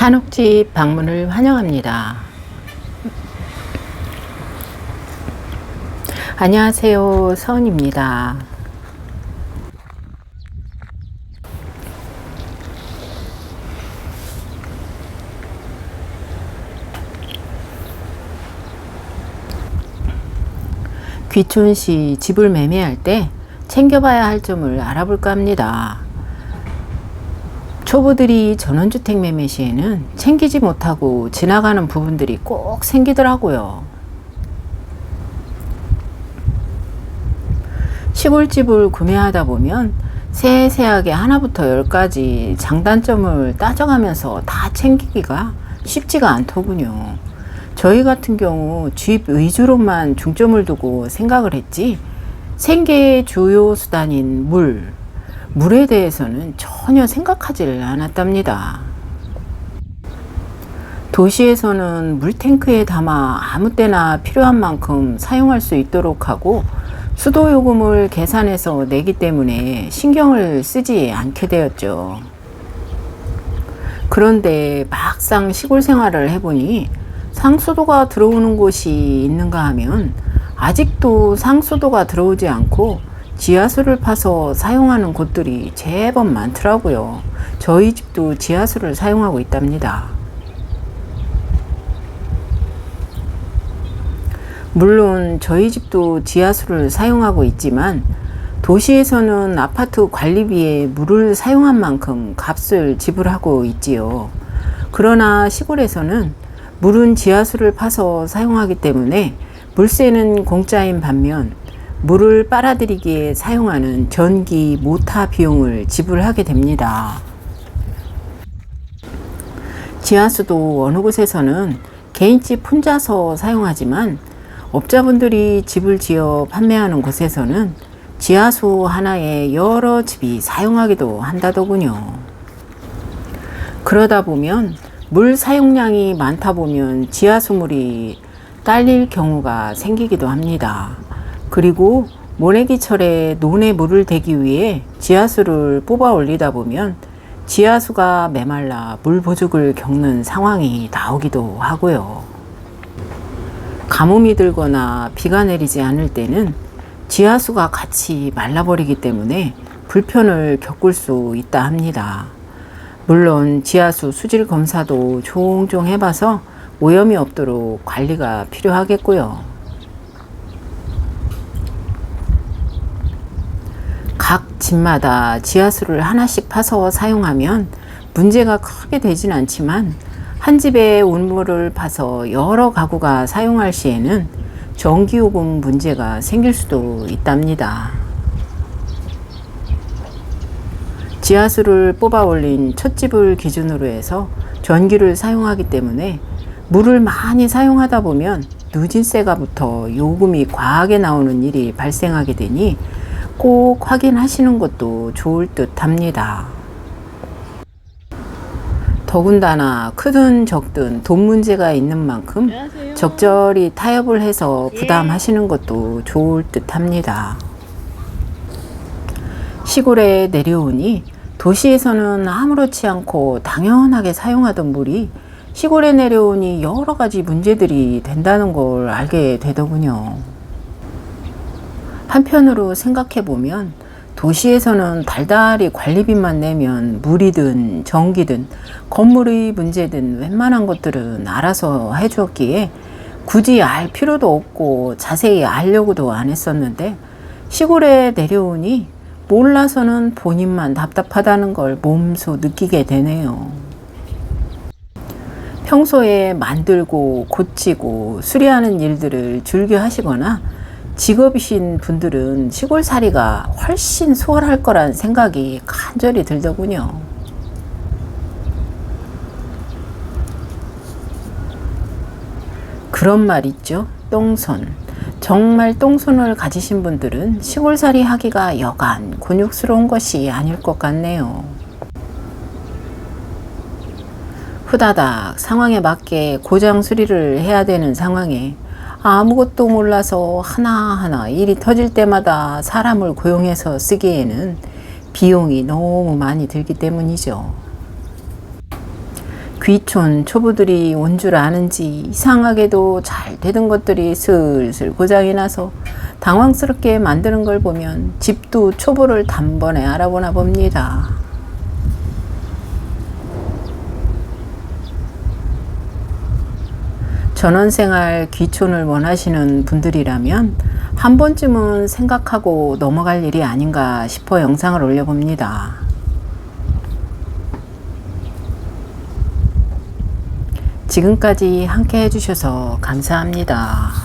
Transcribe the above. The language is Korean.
한옥집 방문을 환영합니다. 안녕하세요. 서은입니다. 귀촌 시 집을 매매할 때 챙겨봐야 할 점을 알아볼까 합니다. 초보들이 전원주택 매매 시에는 챙기지 못하고 지나가는 부분들이 꼭 생기더라고요. 시골집을 구매하다 보면 세세하게 하나부터 열까지 장단점을 따져가면서 다 챙기기가 쉽지가 않더군요. 저희 같은 경우 집 위주로만 중점을 두고 생각을 했지 생계의 주요 수단인 물, 물에 대해서는 전혀 생각하지를 않았답니다. 도시에서는 물탱크에 담아 아무 때나 필요한 만큼 사용할 수 있도록 하고 수도 요금을 계산해서 내기 때문에 신경을 쓰지 않게 되었죠. 그런데 막상 시골 생활을 해보니 상수도가 들어오는 곳이 있는가 하면 아직도 상수도가 들어오지 않고 지하수를 파서 사용하는 곳들이 제법 많더라고요. 저희 집도 지하수를 사용하고 있답니다. 물론 저희 집도 지하수를 사용하고 있지만 도시에서는 아파트 관리비에 물을 사용한 만큼 값을 지불하고 있지요. 그러나 시골에서는 물은 지하수를 파서 사용하기 때문에 물세는 공짜인 반면 물을 빨아들이기에 사용하는 전기 모타 비용을 지불하게 됩니다. 지하수도 어느 곳에서는 개인집 혼자서 사용하지만 업자분들이 집을 지어 판매하는 곳에서는 지하수 하나에 여러 집이 사용하기도 한다더군요. 그러다 보면 물 사용량이 많다 보면 지하수물이 딸릴 경우가 생기기도 합니다. 그리고 모래기철에 논에 물을 대기 위해 지하수를 뽑아 올리다 보면 지하수가 메말라 물 부족을 겪는 상황이 나오기도 하고요. 가뭄이 들거나 비가 내리지 않을 때는 지하수가 같이 말라버리기 때문에 불편을 겪을 수 있다 합니다. 물론 지하수 수질 검사도 종종 해봐서 오염이 없도록 관리가 필요하겠고요. 각 집마다 지하수를 하나씩 파서 사용하면 문제가 크게 되진 않지만 한 집에 온물을 파서 여러 가구가 사용할 시에는 전기요금 문제가 생길 수도 있답니다. 지하수를 뽑아 올린 첫 집을 기준으로 해서 전기를 사용하기 때문에 물을 많이 사용하다 보면 누진세가 붙어 요금이 과하게 나오는 일이 발생하게 되니 꼭 확인하시는 것도 좋을 듯 합니다. 더군다나 크든 적든 돈 문제가 있는 만큼 안녕하세요. 적절히 타협을 해서 부담하시는 것도 좋을 듯 합니다. 시골에 내려오니 도시에서는 아무렇지 않고 당연하게 사용하던 물이 시골에 내려오니 여러 가지 문제들이 된다는 걸 알게 되더군요. 한편으로 생각해 보면 도시에서는 달달이 관리비만 내면 물이든 전기든 건물의 문제든 웬만한 것들은 알아서 해주었기에 굳이 알 필요도 없고 자세히 알려고도 안 했었는데 시골에 내려오니 몰라서는 본인만 답답하다는 걸 몸소 느끼게 되네요. 평소에 만들고 고치고 수리하는 일들을 즐겨 하시거나 직업이신 분들은 시골살이가 훨씬 수월할 거란 생각이 간절히 들더군요. 그런 말 있죠. 똥손. 정말 똥손을 가지신 분들은 시골살이 하기가 여간 곤욕스러운 것이 아닐 것 같네요. 후다닥 상황에 맞게 고장 수리를 해야 되는 상황에 아무것도 몰라서 하나하나 일이 터질 때마다 사람을 고용해서 쓰기에는 비용이 너무 많이 들기 때문이죠. 귀촌 초보들이 온 줄 아는지 이상하게도 잘 되던 것들이 슬슬 고장이 나서 당황스럽게 만드는 걸 보면 집도 초보를 단번에 알아보나 봅니다. 전원생활 귀촌을 원하시는 분들이라면 한 번쯤은 생각하고 넘어갈 일이 아닌가 싶어 영상을 올려봅니다. 지금까지 함께 해주셔서 감사합니다.